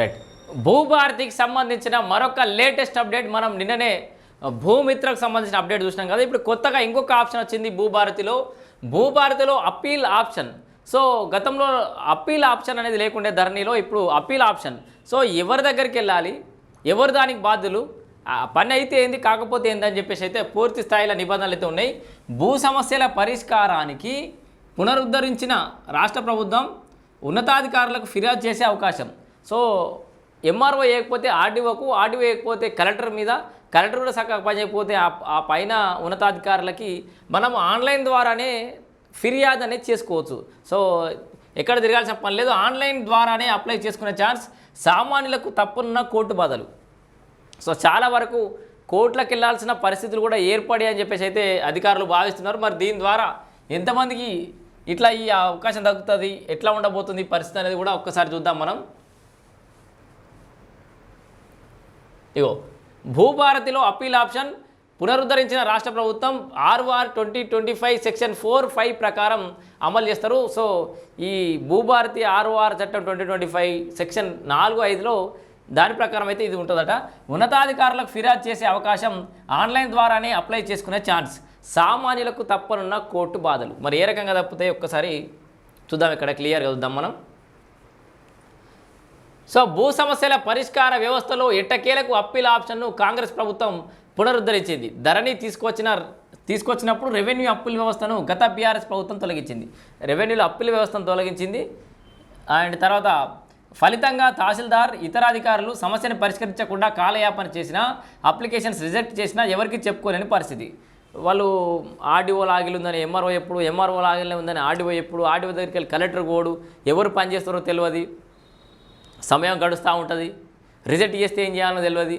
Right. భూభారతికి సంబంధించిన మరొక latest update మనం నిన్ననే భూమిత్రకు సంబంధించిన అప్డేట్ చూసినాం కదా. ఇప్పుడు కొత్తగా ఇంకొక ఆప్షన్ వచ్చింది భూభారతిలో. భూభారతిలో అప్పీల్ ఆప్షన్. సో గతంలో అప్పీల్ ఆప్షన్ అనేది లేకుండే ధరణిలో ఇప్పుడు అప్పీల్ ఆప్షన్. సో ఎవరి దగ్గరికి వెళ్ళాలి? ఎవరు దానికి బాధ్యులు? ఆ పని అయితే ఏంది కాకపోతే ఏందని చెప్పేసి అయితే పూర్తి స్థాయిలో నిబంధనలు అయితే ఉన్నాయి. భూ సమస్యల పరిష్కారానికి పునరుద్ధరించిన రాష్ట్ర ప్రభుత్వం ఉన్నతాధికారులకు ఫిర్యాదు చేసే అవకాశం. సో ఎంఆర్ఓ వేయకపోతే ఆర్డీఓకు ఆర్డీఓ వేయకపోతే కలెక్టర్ మీద కలెక్టర్ కూడా సక్కగా పనిచేయకపోతే ఆ ఆ పైన ఉన్నతాధికారులకి మనం ఆన్లైన్ ద్వారానే ఫిర్యాదు అనేది చేసుకోవచ్చు. సో ఎక్కడ తిరగాల్సిన పని లేదు. ఆన్లైన్ ద్వారానే అప్లై చేసుకునే ఛాన్స్ సామాన్యులకు తప్పున్న కోర్టు బాధలు. సో చాలా వరకు కోర్టులకు వెళ్ళాల్సిన పరిస్థితులు కూడా ఏర్పడి అని చెప్పేసి అయితే అధికారులు భావిస్తున్నారు. మరి దీని ద్వారా ఎంతమందికి ఇట్లా ఈ అవకాశం దక్కుతుంది ఎట్లా ఉండబోతుంది ఈ పరిస్థితి అనేది కూడా ఒక్కసారి చూద్దాం మనం. ఇగో భూభారతిలో అప్పీల్ ఆప్షన్ పునరుద్ధరించిన రాష్ట్ర ప్రభుత్వం RR twenty twenty five section four five ప్రకారం అమలు చేస్తారు. సో ఈ భూభారతి ఆర్ఓఆర్ చట్టం ట్వంటీ ట్వంటీ ఫైవ్ సెక్షన్ నాలుగు ఐదులో దాని ప్రకారం అయితే ఇది ఉంటుందట. ఉన్నతాధికారులకు ఫిర్యాదు చేసే అవకాశం ఆన్లైన్ ద్వారానే అప్లై చేసుకునే ఛాన్స్. సామాన్యులకు తప్పనున్న కోర్టు బాధలు. మరి ఏ రకంగా తప్పుతాయి ఒక్కసారి చూద్దాం. ఇక్కడ క్లియర్గా చూద్దాం మనం. సో భూ సమస్యల పరిష్కార వ్యవస్థలో ఎట్టకేలకు అప్పీల్ ఆప్షన్ను కాంగ్రెస్ ప్రభుత్వం పునరుద్ధరించింది. ధరణి తీసుకొచ్చిన తీసుకొచ్చినప్పుడు రెవెన్యూ అప్పుల వ్యవస్థను గత బీఆర్ఎస్ ప్రభుత్వం తొలగించింది. రెవెన్యూలో అప్పుల వ్యవస్థను తొలగించింది. అండ్ తర్వాత ఫలితంగా తహసీల్దార్ ఇతర అధికారులు సమస్యను పరిష్కరించకుండా కాలయాపన చేసినా అప్లికేషన్స్ రిజెక్ట్ చేసినా ఎవరికి చెప్పుకోలేని పరిస్థితి. వాళ్ళు ఆర్డీఓ లాగిల్ ఉందని ఎంఆర్ఓ ఎప్పుడు ఎంఆర్ఓ లాగిల్ ఉందని ఆర్డీఓ ఎప్పుడు ఆర్డీఓ దగ్గరికి వెళ్ళి కలెక్టర్ కోడు ఎవరు పనిచేస్తారో తెలియదు సమయం గడుస్తూ ఉంటుంది. రిజెక్ట్ చేస్తే ఏం చేయాలో తెలియదు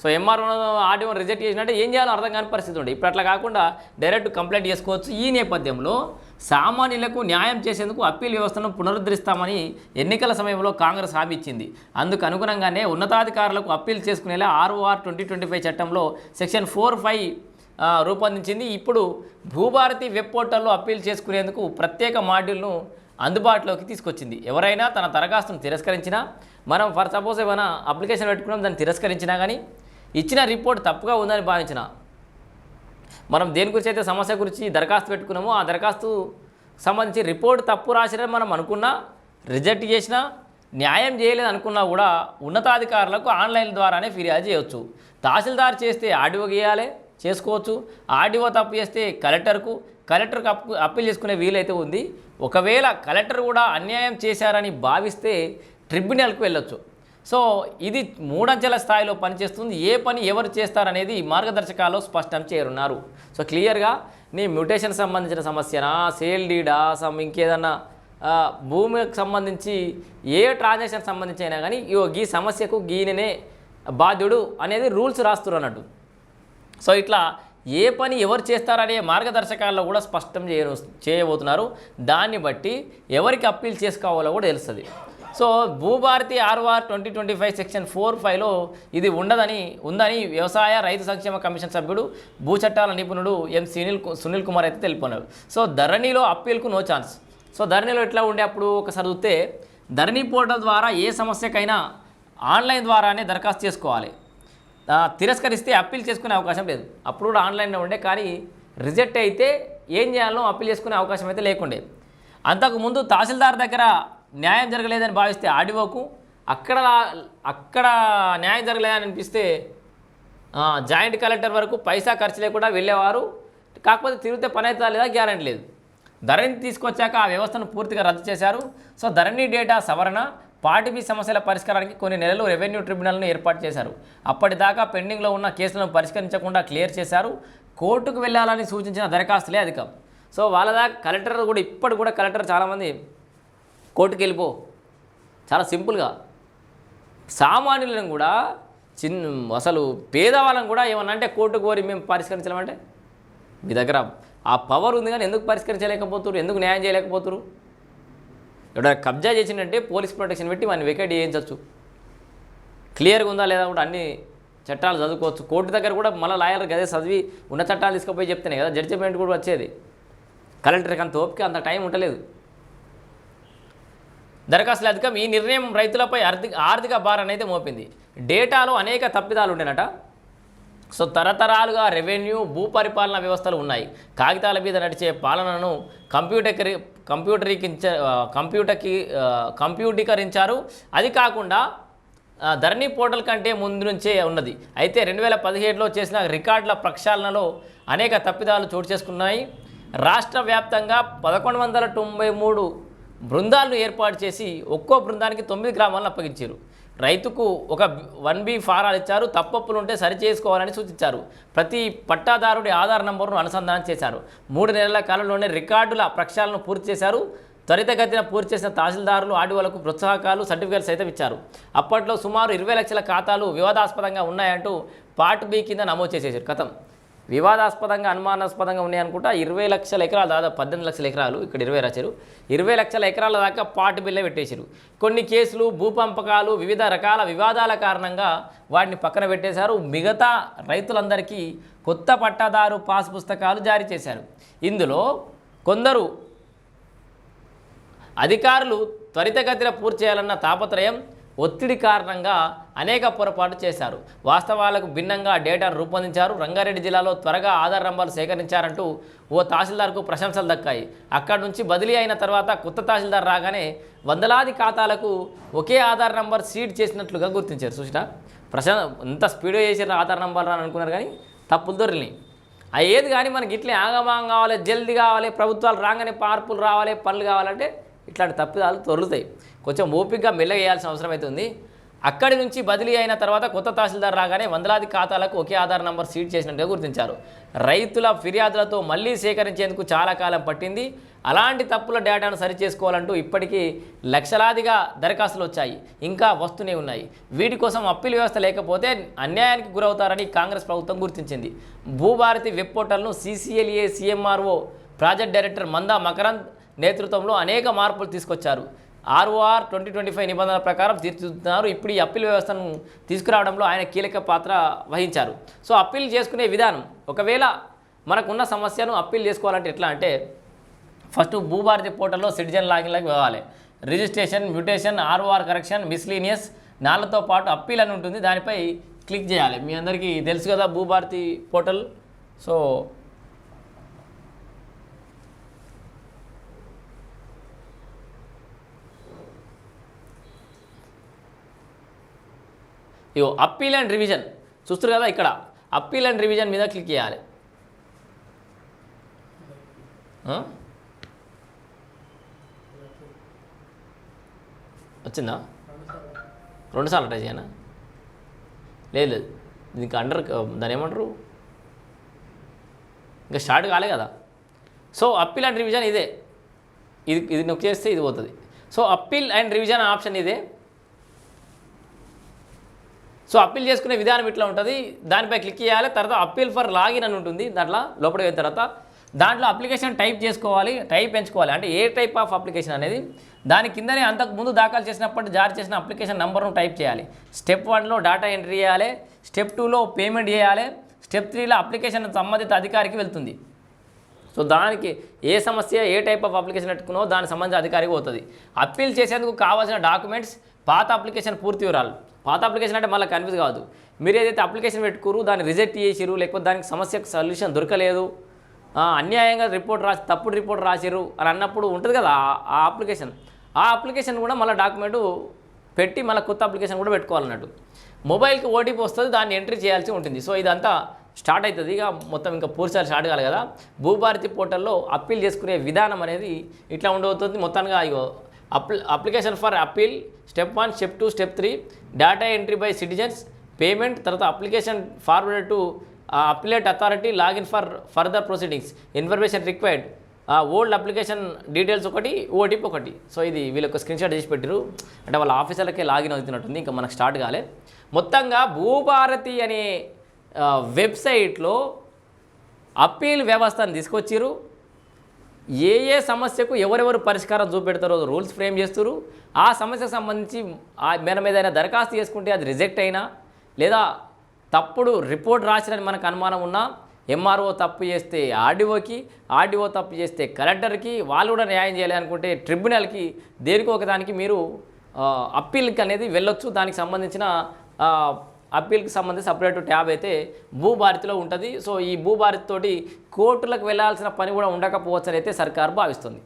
సో ఎంఆర్ఓ ఆర్డీఓ రిజెక్ట్ చేసినట్టే ఏం చేయాలో అర్థం కాని పరిస్థితి ఉండే. ఇప్పుడు అట్లా కాకుండా డైరెక్ట్ కంప్లైంట్ చేసుకోవచ్చు. ఈ నేపథ్యంలో సామాన్యులకు న్యాయం చేసేందుకు అప్పీల్ వ్యవస్థను పునరుద్ధరిస్తామని ఎన్నికల సమయంలో కాంగ్రెస్ హామీ ఇచ్చింది అందుకు అనుగుణంగానే ఉన్నతాధికారులకు అప్పీల్ చేసుకునేలా ఆర్ఓఆర్ ట్వంటీ ట్వంటీ ఫైవ్ చట్టంలో సెక్షన్ ఫోర్ ఫైవ్ రూపొందించింది. ఇప్పుడు భూభారతి వెబ్ పోర్టల్లో అప్పీల్ చేసుకునేందుకు ప్రత్యేక మాడ్యూల్ను అందుబాటులోకి తీసుకొచ్చింది. ఎవరైనా తన దరఖాస్తును తిరస్కరించినా మనం ఫర్ సపోజ్ ఏమైనా అప్లికేషన్ పెట్టుకున్నాం దాన్ని తిరస్కరించినా కానీ ఇచ్చిన రిపోర్ట్ తప్పుగా ఉందని భావించిన మనం దేని గురించి అయితే సమస్య గురించి దరఖాస్తు పెట్టుకున్నామో ఆ దరఖాస్తు సంబంధించి రిపోర్ట్ తప్పు రాసినని మనం అనుకున్నా రిజెక్ట్ చేసినా న్యాయం చేయలేదు అనుకున్నా కూడా ఉన్నతాధికారులకు ఆన్లైన్ ద్వారానే ఫిర్యాదు చేయవచ్చు తహసీల్దార్ చేస్తే ఆడియో గీయాలి చేసుకోవచ్చు. ఆర్డీఓ తప్పు చేస్తే కలెక్టర్కు కలెక్టర్కు అప్పు అప్పీల్ చేసుకునే వీలైతే ఉంది. ఒకవేళ కలెక్టర్ కూడా అన్యాయం చేశారని భావిస్తే ట్రిబ్యునల్కు వెళ్ళొచ్చు. సో ఇది మూడంచెల స్థాయిలో పనిచేస్తుంది. ఏ పని ఎవరు చేస్తారనేది మార్గదర్శకాల్లో స్పష్టం చేయనున్నారు సో క్లియర్గా నీ మ్యూటేషన్ సంబంధించిన సమస్యనా సేల్ డీడా సమ్ ఇంకేదన్నా భూమికి సంబంధించి ఏ ట్రాన్సాక్షన్ సంబంధించి అయినా కానీ ఈ సమస్యకు గీననే బాధ్యుడు అనేది రూల్స్ రాస్తున్నారు అన్నట్టు. సో ఇట్లా ఏ పని ఎవరు చేస్తారనే మార్గదర్శకాల్లో కూడా స్పష్టం చేయ చేయబోతున్నారు. దాన్ని బట్టి ఎవరికి అప్పీల్ చేసుకోవాలో కూడా తెలుస్తుంది. So Bhubharati RR twenty twenty five section four ఫైవ్లో ఇది ఉండదని ఉందని వ్యవసాయ రైతు సంక్షేమ కమిషన్ సభ్యుడు భూ చట్టాల నిపుణుడు ఎం సునీల్ కు- సునీల్ కుమార్ అయితే తెలుపుకున్నారు సో ధరణిలో అప్పీల్కు నో ఛాన్స్ సో ధరణిలో ఎట్లా ఉండే అప్పుడు ఒకసారి చూస్తే ధరణి పోర్టల్ ద్వారా ఏ సమస్యకైనా ఆన్లైన్ ద్వారానే దరఖాస్తు చేసుకోవాలి. తిరస్కరిస్తే అప్పీల్ చేసుకునే అవకాశం లేదు. అప్పుడు కూడా ఆన్లైన్లో ఉండే కానీ రిజెక్ట్ అయితే ఏం చేయాలో అప్పీల్ చేసుకునే అవకాశం అయితే లేకుండే. అంతకుముందు తహసీల్దార్ దగ్గర న్యాయం జరగలేదని భావిస్తే ఆడివోకు అక్కడ అక్కడ న్యాయం జరగలేదని అనిపిస్తే జాయింట్ కలెక్టర్ వరకు పైసా ఖర్చు లేకుండా వెళ్ళేవారు. కాకపోతే తిరిగితే పని అవుతుందా లేదా గ్యారంటీ లేదు. ధరణి తీసుకొచ్చాక ఆ వ్యవస్థను పూర్తిగా రద్దు చేశారు. సో ధరణి డేటా సవరణ పార్టీబీ సమస్యల పరిష్కారానికి కొన్ని నెలలు రెవెన్యూ ట్రిబ్యునల్ను ఏర్పాటు చేశారు. అప్పటిదాకా పెండింగ్లో ఉన్న కేసులను పరిష్కరించకుండా క్లియర్ చేశారు. కోర్టుకు వెళ్ళాలని సూచించిన దరఖాస్తులే అధికం. సో వాళ్ళ దాకా కలెక్టర్ కూడా ఇప్పటి కూడా కలెక్టర్ చాలామంది కోర్టుకు వెళ్ళిపో. చాలా సింపుల్గా. సామాన్యులను కూడా చిన్న అసలు పేదవాళ్ళని కూడా ఏమన్నా అంటే కోర్టు కోరి మేము పరిష్కరించలేమంటే? మీ దగ్గర ఆ పవర్ ఉంది కానీ ఎందుకు పరిష్కరించలేకపోతున్నారు ఎందుకు న్యాయం చేయలేకపోతున్నారు ఇక్కడ కబ్జా చేసిందంటే పోలీస్ ప్రొటెక్షన్ పెట్టి వాడిని వెకేట్ చేయించవచ్చు క్లియర్గా ఉందా లేదా కూడా అన్ని చట్టాలు చదువుకోవచ్చు. కోర్టు దగ్గర కూడా మళ్ళీ లాయర్ గదే చదివి ఉన్న చట్టాలు తీసుకుపోయి చెప్తేనే కదా జడ్జిమెంట్ కూడా వచ్చేది. కలెక్టర్కి అంత ఓపిక అంత టైం ఉండలేదు. దరఖాస్తుల అధికం ఈ నిర్ణయం రైతులపై ఆర్థిక ఆర్థిక భారాన్ని అయితే మోపింది. డేటాలో అనేక తప్పిదాలు ఉండేనట. సో తరతరాలుగా రెవెన్యూ భూ పరిపాలన వ్యవస్థలు ఉన్నాయి. కాగితాల మీద నడిచే పాలనను కంప్యూటర్ కంప్యూటరీకించ కంప్యూటర్కి కంప్యూటీకరించారు. అది కాకుండా ధరణి పోర్టల్ కంటే ముందు నుంచే ఉన్నది. అయితే రెండు వేల పదిహేడులో చేసిన రికార్డుల ప్రక్షాళనలో అనేక తప్పిదాలు చోటు చేసుకున్నాయి. రాష్ట్ర వ్యాప్తంగా పదకొండు వందల తొంభై మూడు బృందాలను ఏర్పాటు చేసి ఒక్కో బృందానికి తొమ్మిది గ్రామాలను అప్పగించారు. రైతుకు ఒక వన్ బి ఫారాలు ఇచ్చారు తప్పప్పులు ఉంటే సరి చేసుకోవాలని సూచించారు. ప్రతి పట్టాదారుడి ఆధార్ నంబర్ను అనుసంధానం చేశారు. మూడు నెలల కాలంలోనే రికార్డుల ప్రక్షాళనను పూర్తి చేశారు. త్వరితగతిన పూర్తి చేసిన తహసీల్దారులు ఆడివాళ్ళకు ప్రోత్సాహకాలు సర్టిఫికేట్ సైతం ఇచ్చారు. అప్పట్లో సుమారు ఇరవై లక్షల ఖాతాలు వివాదాస్పదంగా ఉన్నాయంటూ పార్ట్ బి కింద నమోదు చేసేసారు కథం. వివాదాస్పదంగా అనుమానాస్పదంగా ఉన్నాయనుకుంటా ఇరవై లక్షల ఎకరాలు దాదాపు పద్దెనిమిది లక్షల ఎకరాలు ఇక్కడ ఇరవై రాశారు. ఇరవై లక్షల ఎకరాల దాకా పాటు బిల్లే పెట్టేశారు. కొన్ని కేసులు భూపంపకాలు వివిధ రకాల వివాదాల కారణంగా వాటిని పక్కన పెట్టేశారు. మిగతా రైతులందరికీ కొత్త పట్టాదారు పాస్ పుస్తకాలు జారీ చేశారు. ఇందులో కొందరు అధికారులు త్వరితగతిన పూర్తి చేయాలన్న తాపత్రయం ఒత్తిడి కారణంగా అనేక పొరపాటు చేశారు. వాస్తవాలకు భిన్నంగా డేటాను రూపొందించారు. రంగారెడ్డి జిల్లాలో త్వరగా ఆధార్ నంబర్లు సేకరించారంటూ ఓ తహసీల్దార్కు ప్రశంసలు దక్కాయి. అక్కడి నుంచి బదిలీ అయిన తర్వాత కొత్త తహసీల్దార్ రాగానే వందలాది ఖాతాలకు ఒకే ఆధార్ నంబర్ సీడ్ చేసినట్లుగా గుర్తించారు. చూసినా ప్రశం ఎంత స్పీడ్గా చేసిన ఆధార్ నంబర్ అని అనుకున్నారు కానీ తప్పులు దొరికినాయి. అయ్యేది ఏది కానీ మనకి ఇట్లే ఆగమాగం కావాలి జల్దీ కావాలి ప్రభుత్వాలు రాగానే మార్పులు రావాలి పనులు కావాలంటే ఇట్లాంటి తప్పిదాలు తొలుతాయి. కొంచెం ఓపికగా మెల్లగేయాల్సిన అవసరం అయితే ఉంది. అక్కడి నుంచి బదిలీ అయిన తర్వాత కొత్త తహసీల్దార్ రాగానే వందలాది ఖాతాలకు ఒకే ఆధార్ నంబర్ సీడ్ చేసినట్టుగా గుర్తించారు. రైతుల ఫిర్యాదులతో మళ్ళీ సేకరించేందుకు చాలా కాలం పట్టింది. అలాంటి తప్పుల డేటాను సరిచేసుకోవాలంటూ ఇప్పటికీ లక్షలాదిగా దరఖాస్తులు వచ్చాయి. ఇంకా వస్తూనే ఉన్నాయి. వీటి కోసం అప్పీల్ వ్యవస్థ లేకపోతే అన్యాయానికి గురవుతారని కాంగ్రెస్ ప్రభుత్వం గుర్తించింది. భూభారతి వెబ్ పోర్టల్ను CCLA CMRO project director Manda Makarand నేతృత్వంలో అనేక మార్పులు తీసుకొచ్చారు. ఆర్ఓఆర్ ట్వంటీ ట్వంటీ ఫైవ్ నిబంధనల ప్రకారం తీర్చిదిద్దుతున్నారు. ఇప్పుడు ఈ అప్పీల్ వ్యవస్థను తీసుకురావడంలో ఆయన కీలక పాత్ర వహించారు. సో అప్పీల్ చేసుకునే విధానం ఒకవేళ మనకున్న సమస్యను అప్పీల్ చేసుకోవాలంటే ఎట్లా అంటే ఫస్ట్ భూభారతి పోర్టల్లో సిటిజన్ లాగిన్లకు పోవాలి. Registration mutation ROR correction miscellaneous నాళ్ళతో పాటు అప్పీల్ అని ఉంటుంది. దానిపై క్లిక్ చేయాలి. మీ అందరికీ తెలుసు కదా భూభారతి పోర్టల్. సో ఇగో అప్పీల్ అండ్ రివిజన్ చూస్తారు కదా ఇక్కడ. అప్పీల్ అండ్ రివిజన్ మీద క్లిక్ చేయాలి. వచ్చిందా? రెండుసార్లు ట్రై చేయనా? లేదు లేదు. దీనికి అండర్ దాని ఏమంటారు? ఇంకా స్టార్ట్ కాలే కదా. సో అప్పీల్ అండ్ రివిజన్ ఇదే. ఇది ఇది నొక్కి చేస్తే ఇది పోతుంది. So appeal and revision option ఇదే. సో అప్పీల్ చేసుకునే విధానం ఇట్లా ఉంటుంది. దానిపై క్లిక్ చేయాలి తర్వాత అప్పీల్ ఫర్ లాగిన్ అని ఉంటుంది. దాంట్లో లోపలికి వెళ్ళిన తర్వాత దాంట్లో అప్లికేషన్ టైప్ చేసుకోవాలి టైప్ ఎంచుకోవాలి. అంటే ఏ టైప్ ఆఫ్ అప్లికేషన్ అనేది దాని కిందనే అంతకు ముందు దాఖలు చేసినప్పుడు జారీ చేసిన అప్లికేషన్ నెంబర్ను టైప్ చేయాలి. స్టెప్ వన్లో డేటా ఎంట్రీ చేయాలి స్టెప్ టూలో పేమెంట్ చేయాలి స్టెప్ త్రీలో అప్లికేషన్ సంబంధిత అధికారికి వెళ్తుంది. సో దానికి ఏ సమస్య ఏ టైప్ ఆఫ్ అప్లికేషన్ పెట్టుకున్నో దానికి సంబంధించిన అధికారికి పోతుంది. అప్పీల్ చేసేందుకు కావాల్సిన డాక్యుమెంట్స్ పాత అప్లికేషన్ పూర్తి వివరాలు. పాత అప్లికేషన్ అంటే మళ్ళీ కన్ఫ్యూజ్ కావద్దు. మీరు ఏదైతే అప్లికేషన్ పెట్టుకురు దాన్ని రిజెక్ట్ చేసిరు లేకపోతే దానికి సమస్యకు సొల్యూషన్ దొరకలేదు ఆ, అన్యాయంగా రిపోర్ట్ రాసి తప్పుడు రిపోర్ట్ రాసిరు అని అన్నప్పుడు ఉంటుంది కదా ఆ- అప్లికేషన్. ఆ అప్లికేషన్ కూడా మళ్ళీ డాక్యుమెంట్ పెట్టి మళ్ళీ కొత్త అప్లికేషన్ కూడా పెట్టుకోవాలన్నట్టు. మొబైల్కి ఓటీపీ వస్తుంది దాన్ని ఎంట్రీ చేయాల్సి ఉంటుంది. సో ఇదంతా స్టార్ట్ అవుతుంది ఇక మొత్తం ఇంకా పూర్చాలి స్టార్ట్ కాదు కదా. భూభారతి పోర్టల్లో అప్పీల్ చేసుకునే విధానం అనేది ఇట్లా ఉండబోతుంది. మొత్తంగా ఇగో అప్లి application for appeal step one step two step three data entry by citizens payment తర్వాత application forward to appellate authority login for further proceedings information required. Old application details ఒకటి ఓటీపీ ఒకటి. సో ఇది వీళ్ళొక స్క్రీన్ షాట్ చేసి పెట్టారు అంటే వాళ్ళ ఆఫీసర్లకే login అవుతున్నట్టుంది ఇంకా మనకు స్టార్ట్ కాలే. మొత్తంగా భూభారతి అనే వెబ్సైట్లో అప్పీల్ వ్యవస్థను తీసుకొచ్చారు ఏ ఏ సమస్యకు ఎవరెవరు పరిష్కారం చూపెడతారో రూల్స్ ఫ్రేమ్ చేస్తారు ఆ సమస్యకు సంబంధించి ఆ మన మీద ఏదైనా దరఖాస్తు చేసుకుంటే అది రిజెక్ట్ అయినా లేదా తప్పుడు రిపోర్ట్ రాసినని మనకు అనుమానం ఉన్నా ఎంఆర్ఓ తప్పు చేస్తే ఆర్డీఓకి ఆర్డీఓ తప్పు చేస్తే కలెక్టర్కి వాళ్ళు కూడా న్యాయం చేయాలి అనుకుంటే ట్రిబ్యునల్కి దేనికో ఒకదానికి మీరు అప్పీల్కి అనేది వెళ్ళొచ్చు. దానికి సంబంధించిన అప్పీల్కి సంబంధించి సపరేట్ ట్యాబ్ అయితే భూభారతిలో ఉంటుంది. సో ఈ భూభారతి తోటి కోర్టులకు వెళ్ళాల్సిన పని కూడా ఉండకపోవచ్చు అయితే సర్కారు భావిస్తుంది.